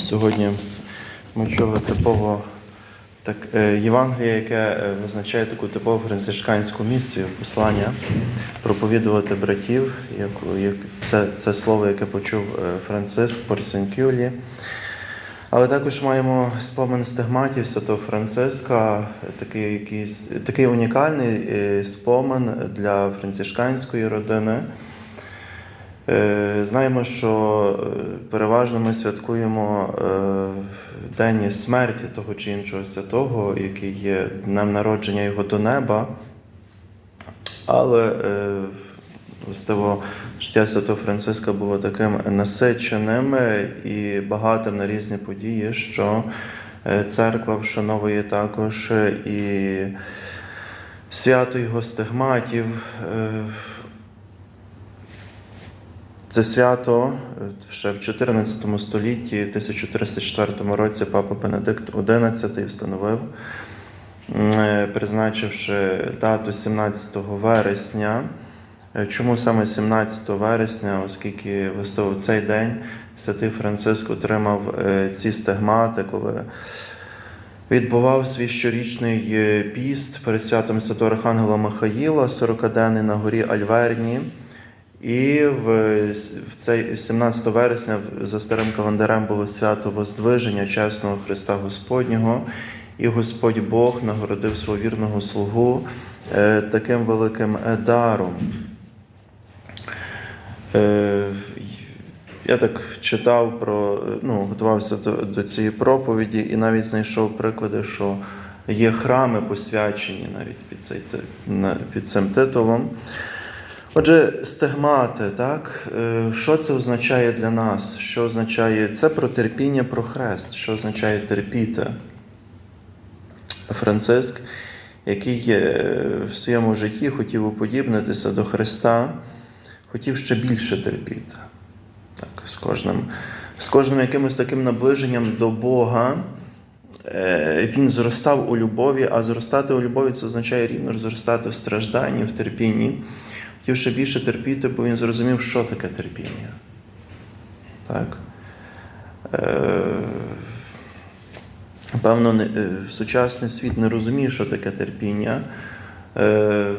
Сьогодні ми чули типово так, е, Євангеліє, яке е, визначає таку типову францисканську місію, послання проповідувати братів. Як, це, це слово, яке почув е, Франциск Порсенкюлі. Але також маємо спомин стигматів святого Франциска, такий, якийсь, такий унікальний спомин для францисканської родини. Е, Знаємо, що е, переважно ми святкуємо е, день смерті того чи іншого святого, який є днем народження його до неба. Але властиво життя святого Франциска було таким насиченим і багатим на різні події, що церква вшановує також і свято його стигматів. Це свято е, ще в 14 столітті, в 1304 році папа Бенедикт XI встановив, е, призначивши дату 17 вересня. Е, Чому саме 17 вересня, оскільки в цей день святий Франциск отримав ці стигмати, коли відбував свій щорічний піст перед святом Святого Архангела Михаїла, 40-денний на горі Альверні. І в, цей 17 вересня за старим календарем було свято Воздвиження чесного Христа Господнього, і Господь Бог нагородив свого вірного слугу е, таким великим е, даром. Е, я так читав про, ну, готувався до, до цієї проповіді і навіть знайшов приклади, що є храми посвячені навіть під, цей, під цим титулом. Отже, стигмати, так? Е, Що це означає для нас? Що означає це про терпіння, про хрест, що означає терпіти? Франциск, який е, в своєму житті хотів уподібнитися до Христа, хотів ще більше терпіти. Так, з кожним, з кожним якимось таким наближенням до Бога е, він зростав у любові, а зростати у любові це означає рівно зростати в стражданні, в терпінні. Хотів ще більше терпіти, бо він зрозумів, що таке терпіння. Так? Е, Певно, е, сучасний світ не розуміє, що таке терпіння. Е,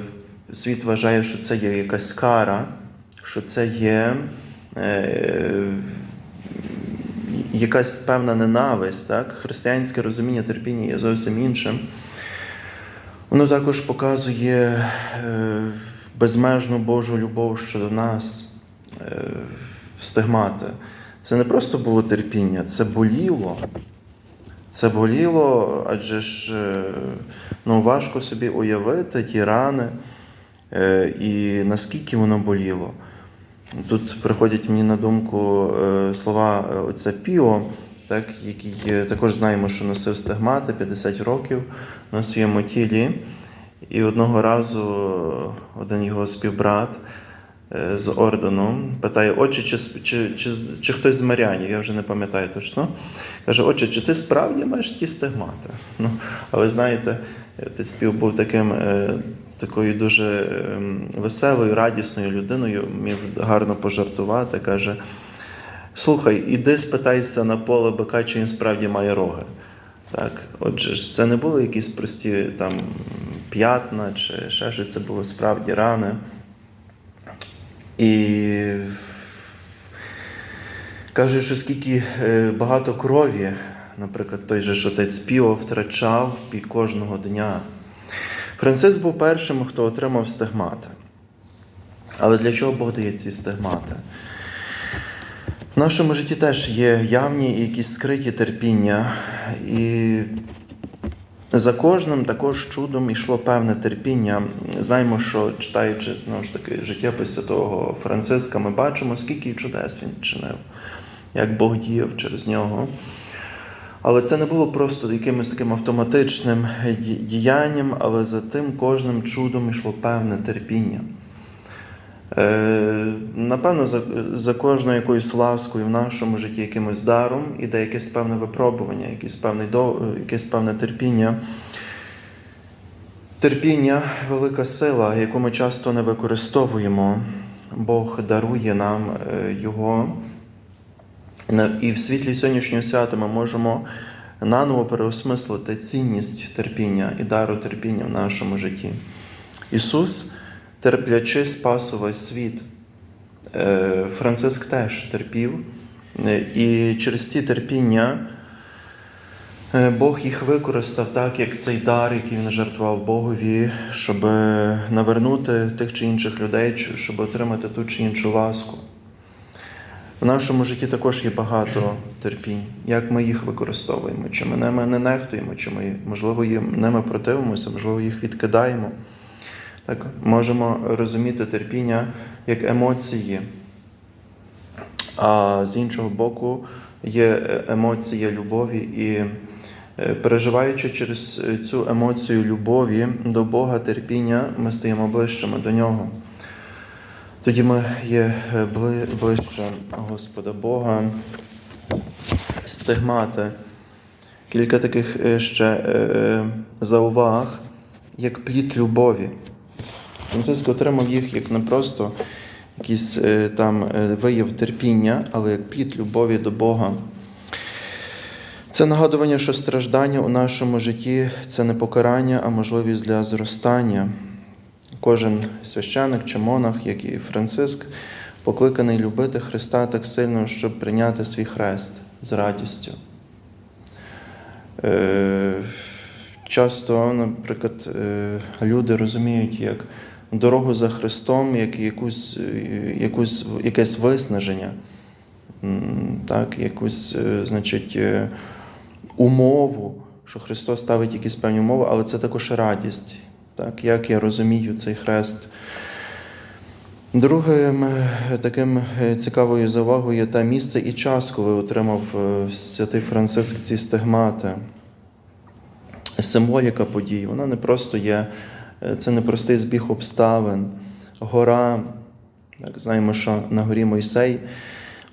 Світ вважає, що це є якась кара, що це є якась певна ненависть. Так? Християнське розуміння терпіння є зовсім іншим. Воно також показує е, безмежну Божу любов щодо нас, е, стигмати. Це не просто було терпіння, це боліло. Це боліло, адже ж е, ну, важко собі уявити ті рани е, і наскільки воно боліло. Тут приходять мені на думку слова отця Піо, так, який також знаємо, що носив стигмати 50 років на своєму тілі. І одного разу один його співбрат е, з ордену питає, отче, чи, чи, чи, чи хтось з марянів, я вже не пам'ятаю точно. Каже, отче, чи ти справді маєш ті стигмати? Ну, але знаєте, ти спів був таким, е, такою дуже ем, веселою, радісною людиною, міг гарно пожартувати. Каже: Слухай, іди спитайся на поле бика, чи він справді має роги. Так, отже ж, це не були якісь прості там п'ятна чи ще щось, це було справді рани. І каже, що скільки е, багато крові, наприклад, той же отець Піо втрачав під кожного дня. Франциск був першим, хто отримав стигмати. Але для чого Бог дає ці стигмати? В нашому житті теж є явні і якісь скриті терпіння. І за кожним також чудом йшло певне терпіння. Знаємо, що читаючи знову ж таки життєпис святого Франциска, ми бачимо, скільки чудес він чинив, як Бог діяв через нього. Але це не було просто якимось таким автоматичним діянням, але за тим кожним чудом йшло певне терпіння. Е, Напевно, за, за кожною якоюсь ласкою в нашому житті, якимось даром іде якесь певне випробування, якесь певне, якесь певне терпіння. Терпіння велика сила, яку ми часто не використовуємо. Бог дарує нам е, його І в світлі сьогоднішнього свята ми можемо наново переосмислити цінність терпіння і дару терпіння в нашому житті. Ісус, терплячи, спас увесь світ. Е, Франциск теж терпів, Е, і через ці терпіння е, Бог їх використав так, як цей дар, який він жертвував Богові, щоб навернути тих чи інших людей, щоб отримати ту чи іншу ласку. В нашому житті також є багато терпінь. Як ми їх використовуємо? Чи ми ними не нехтуємо, чи ми, можливо, ними противимося, можливо, їх відкидаємо. Так, можемо розуміти терпіння як емоції. А з іншого боку, є е, емоція любові, і е, переживаючи через е, цю емоцію любові до Бога, терпіння, ми стаємо ближчими до Нього. Тоді ми є ближче Господа Бога. Стигмати. Кілька таких ще зауваг, як плід любові. Франциск отримав їх як не просто якийсь е, там е, вияв терпіння, але як плід любові до Бога. Це нагадування, що страждання у нашому житті це не покарання, а можливість для зростання. Кожен священик чи монах, як і Франциск, покликаний любити Христа так сильно, щоб прийняти свій хрест з радістю. Е, Часто, наприклад, люди розуміють як дорогу за Христом, як якусь, якусь, якесь виснаження, так, якусь, е, значить, е, умову, що Христос ставить якісь певні умови, але це також радість. Так, як я розумію цей хрест. Другим е, таким цікавою завагою є те місце і час, коли отримав святий Франциск ці стигмати. Символіка подій, вона не просто є, це не простий збіг обставин, гора. Так, знаємо, що на горі Мойсей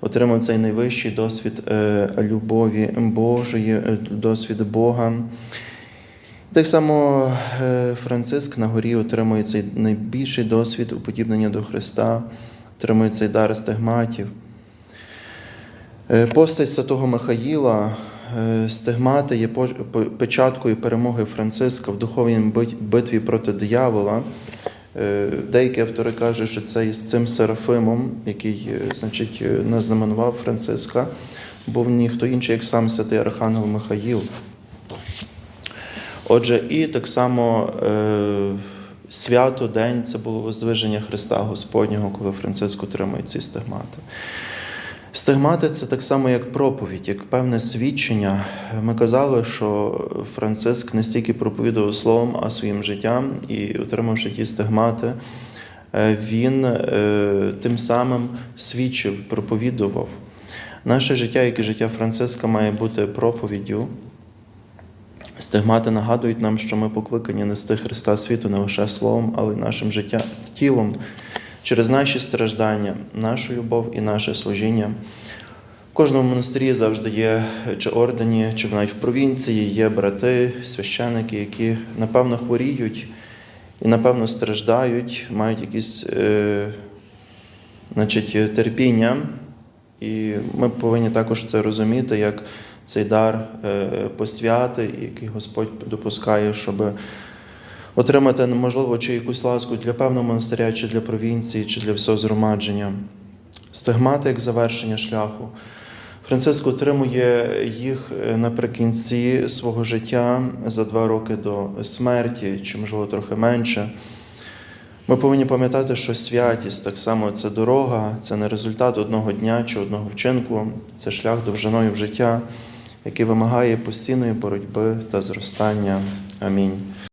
отримав цей найвищий досвід е, любові Божої, е, досвід Бога. Так само е, Франциск на горі отримує цей найбільший досвід уподібнення до Христа, отримує цей дар стигматів. Е, Постать святого Михаїла, е, стигмати є печаткою перемоги Франциска в духовній битві проти диявола. Е, Деякі автори кажуть, що це із цим Серафимом, який е, значить, е, назнаменував Франциска, був ніхто інший, як сам святий Архангел Михаїл. Отже, і так само е, свято, день це було воздвиження Христа Господнього, коли Франциск отримує ці стигмати. Стигмати це так само, як проповідь, як певне свідчення. Ми казали, що Франциск не стільки проповідував словом, а своїм життям, і отримавши ті стигмати, е, він е, тим самим свідчив, проповідував. Наше життя, як і життя Франциска, має бути проповіддю. Стигмати нагадують нам, що ми покликані нести Христа світу не лише словом, але й нашим життям, тілом через наші страждання, нашу любов і наше служіння. В кожному монастирі завжди є чи ордені, чи навіть в провінції є брати, священики, які напевно хворіють і напевно страждають, мають якісь е, значить, терпіння. І ми повинні також це розуміти, як цей дар е, посвяти, який Господь допускає, щоб отримати, можливо, чи якусь ласку для певного монастиря, чи для провінції, чи для всього згромадження. Стигмати як завершення шляху. Франциск отримує їх е, наприкінці свого життя за два роки до смерті, чи, можливо, трохи менше. Ми повинні пам'ятати, що святість так само це дорога, це не результат одного дня чи одного вчинку, це шлях довжиною в життя, який вимагає постійної боротьби та зростання. Амінь.